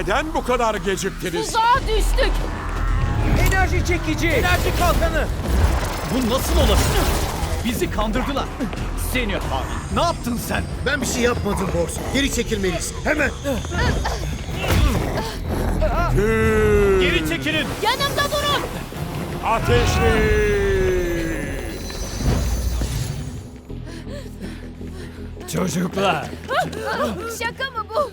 Neden bu kadar geciktiniz? Tuzağa düştük. Enerji çekici. Enerji kalkanı. Bu nasıl olabilir? Bizi kandırdılar. Seni hain. Ne yaptın sen? Ben bir şey yapmadım Bors. Geri çekilmeliyiz. Hemen. Geri çekilin. Yanımda durun. Ateşli! Çocuklar. Şaka mı bu?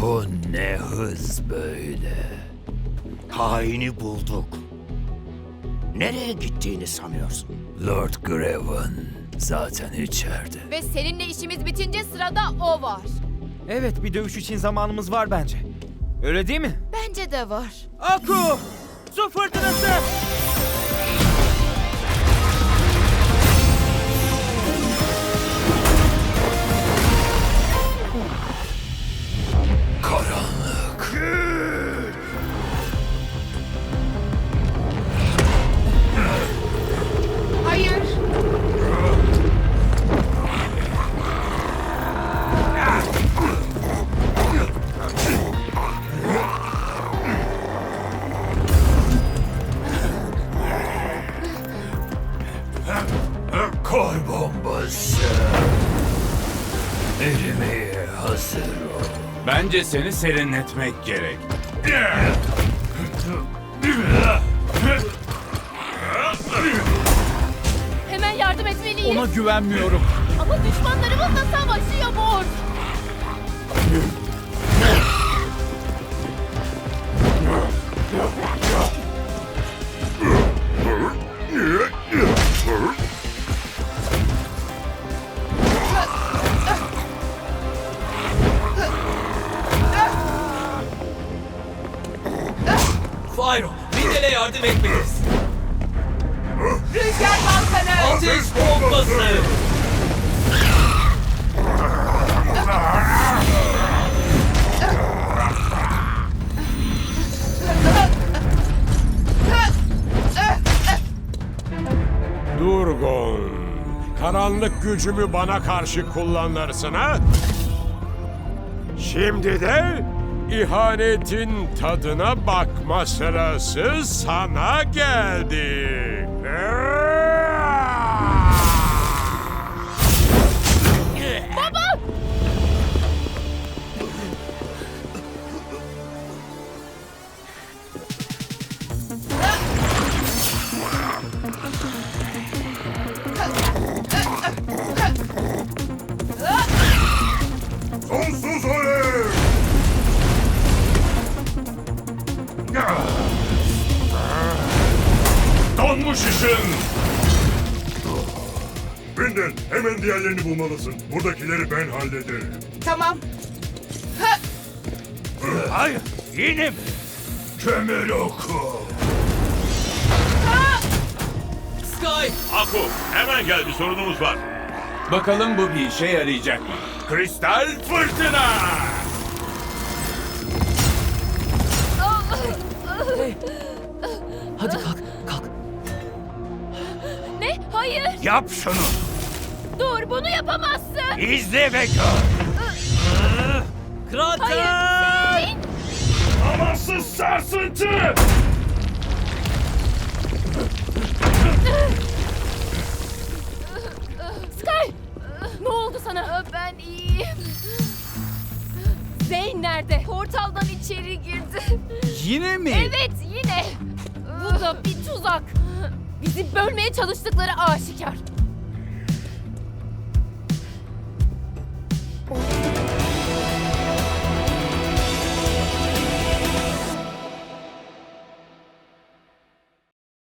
Bu ne hız böyle? Haini bulduk. Nereye gittiğini sanıyorsun? Lord Greven zaten içeride. Ve seninle işimiz bitince sırada o var. Evet bir dövüş için zamanımız var bence. Öyle değil mi? Bence de var. Aku! Su fırtınası! Bombası. Erimeye hazır ol. Bence seni serinletmek gerek. Hemen yardım etmeliyiz. Ona güvenmiyorum. Ama düşmanlarımızla savaşıyor Bor. Fyro, Rindel'e yardım etmeliyiz. Rüzgar kalkanı. Ateş bombası. Durgon, karanlık gücümü bana karşı kullanırsın ha? Şimdi de ihanetin tadına bakma sırası sana geldi. Sonsuz ışın! Bindin hemen diğerlerini bulmalısın. Buradakileri ben hallederim. Tamam. Hayır, yine mi? Kömür oku. Sky, Aku, hemen gel bir sorunumuz var. Bakalım bu bir işe yarayacak mı? Kristal fırtına! Yap şunu. Dur bunu yapamazsın. İzle ve gör. Kraken! Hayır. Zeyn. Amansız sarsıntı! Sky. Ne oldu sana? Ben iyiyim. Zeyn nerede? Portaldan içeri girdi. Yine mi? Evet yine. Bu da bir tuzak. Bizi bölmeye çalıştıkları aşikar.